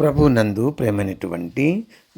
ప్రభునందు ప్రేమైనటువంటి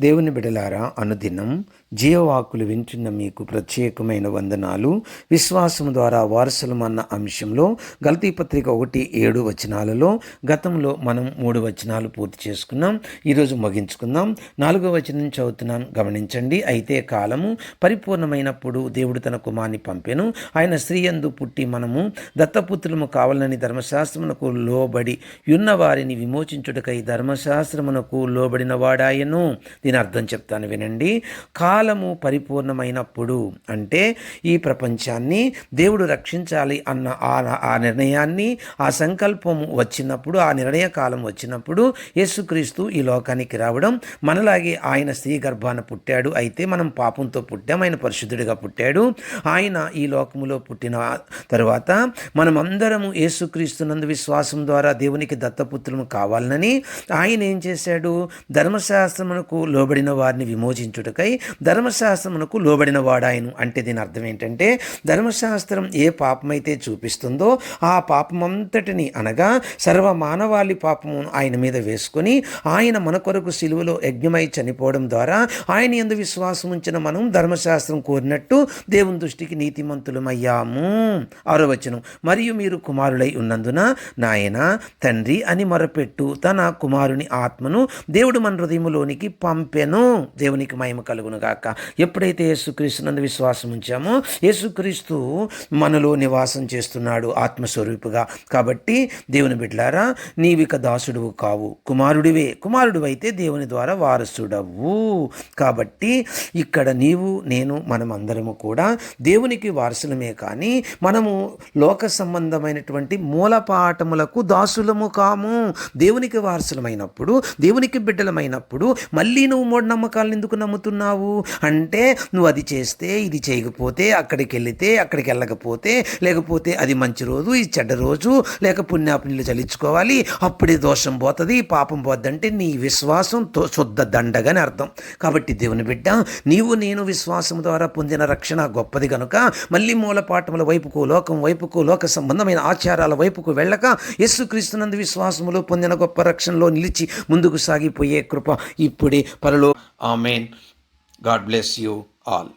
దేవుని బిడలారా అనుదినం జీవవాకులు వింటున్న మీకు ప్రత్యేకమైన వందనాలు. విశ్వాసం ద్వారా వారసులు అన్న అంశంలో గల్తీ పత్రిక ఒకటి ఏడు వచనాలలో గతంలో మనం మూడు వచనాలు పూర్తి చేసుకున్నాం. ఈరోజు ముగించుకుందాం. నాలుగో వచనం చదువుతున్నాం. గమనించండి అయితే కాలము పరిపూర్ణమైనప్పుడు దేవుడు తన కుమార్ని పంపెను. ఆయన స్త్రీయందు పుట్టి మనము దత్తపుత్రులము కావాలని ధర్మశాస్త్రమునకు లోబడి ఉన్న వారిని విమోచించుటకై ధర్మశాస్త్రమునకు లోబడిన వాడాయను దీని అర్థం చెప్తాను వినండి. కాలము పరిపూర్ణమైనప్పుడు అంటే ఈ ప్రపంచాన్ని దేవుడు రక్షించాలి అన్న ఆ ఆ నిర్ణయాన్ని ఆ సంకల్పము వచ్చినప్పుడు ఆ నిర్ణయ కాలం వచ్చినప్పుడు యేసుక్రీస్తు ఈ లోకానికి రావడం మనలాగే ఆయన స్త్రీ గర్భాన పుట్టాడు అయితే మనం పాపంతో పుట్టాం ఆయన పరిశుద్ధుడిగా పుట్టాడు. ఆయన ఈ లోకములో పుట్టిన తరువాత మనమందరము యేసుక్రీస్తునందు విశ్వాసం ద్వారా దేవునికి దత్తపుత్రులు కావాలని ఆయన ఏం చేశాడు? ధర్మశాస్త్రమునకు లోబడిన వారిని విమోచించుటకై ధర్మశాస్త్రమునకు లోబడిన వాడాయను. అంటే దీని అర్థం ఏంటంటే ధర్మశాస్త్రం ఏ పాపమైతే చూపిస్తుందో ఆ పాపమంతటిని అనగా సర్వ మానవాళి పాపమును ఆయన మీద వేసుకొని ఆయన మన కొరకు సిలువలో యజ్ఞమై చనిపోవడం ద్వారా ఆయన ఎందు విశ్వాసం ఉంచిన మనం ధర్మశాస్త్రం కోరినట్టు దేవుని దృష్టికి నీతిమంతులమయ్యాము. ఆరో వచనం. మరియు మీరు కుమారులై ఉన్నందున నాయన తండ్రి అని మొరపెట్టు తన కుమారుని ఆత్మను దేవుడు మన హృదయములోనికి పంపెను దేవునికి మహిమ కలుగునుగాక ఎప్పుడైతే యేసుక్రీస్తునందు విశ్వాసం ఉంచామో యేసుక్రీస్తు మనలో నివాసం చేస్తున్నాడు ఆత్మస్వరూపుగా. కాబట్టి దేవుని బిడ్డలారా నీవిక దాసుడువు కావు. కుమారుడివే. కుమారుడివైతే దేవుని ద్వారా వారసుడవు. కాబట్టి ఇక్కడ నీవు నేను మనం అందరము కూడా దేవునికి వారసులమే కానీ మనము లోక సంబంధమైనటువంటి మూలపాఠములకు దాసులము కాము. దేవునికి వారసులమైనప్పుడు దేవునికి బిడ్డలమైనప్పుడు మళ్ళీ నువ్వు మూఢనమ్మకాలను ఎందుకు నమ్ముతున్నావు? అంటే నువ్వు అది చేస్తే ఇది చేయకపోతే అక్కడికి వెళితే అక్కడికి వెళ్ళకపోతే లేకపోతే అది మంచి రోజు ఇది చెడ్డ రోజు లేక పుణ్యాపుణ్యులు చలించుకోవాలి అప్పుడే దోషం పోతుంది పాపం పోద్దంటే నీ విశ్వాసం శుద్ధ దండగని అర్థం. కాబట్టి దేవుని బిడ్డ నీవు నేను విశ్వాసం ద్వారా పొందిన రక్షణ గొప్పది కనుక మళ్ళీ మూలపాఠముల వైపుకు లోకం వైపుకు లోక సంబంధమైన ఆచారాల వైపుకు వెళ్ళక యేసుక్రీస్తునందు విశ్వాసములో పొందిన గొప్ప రక్షణలో నిలిచి ముందుకు సాగిపోయే కృప ఇప్పుడే பரலோ amen God bless you all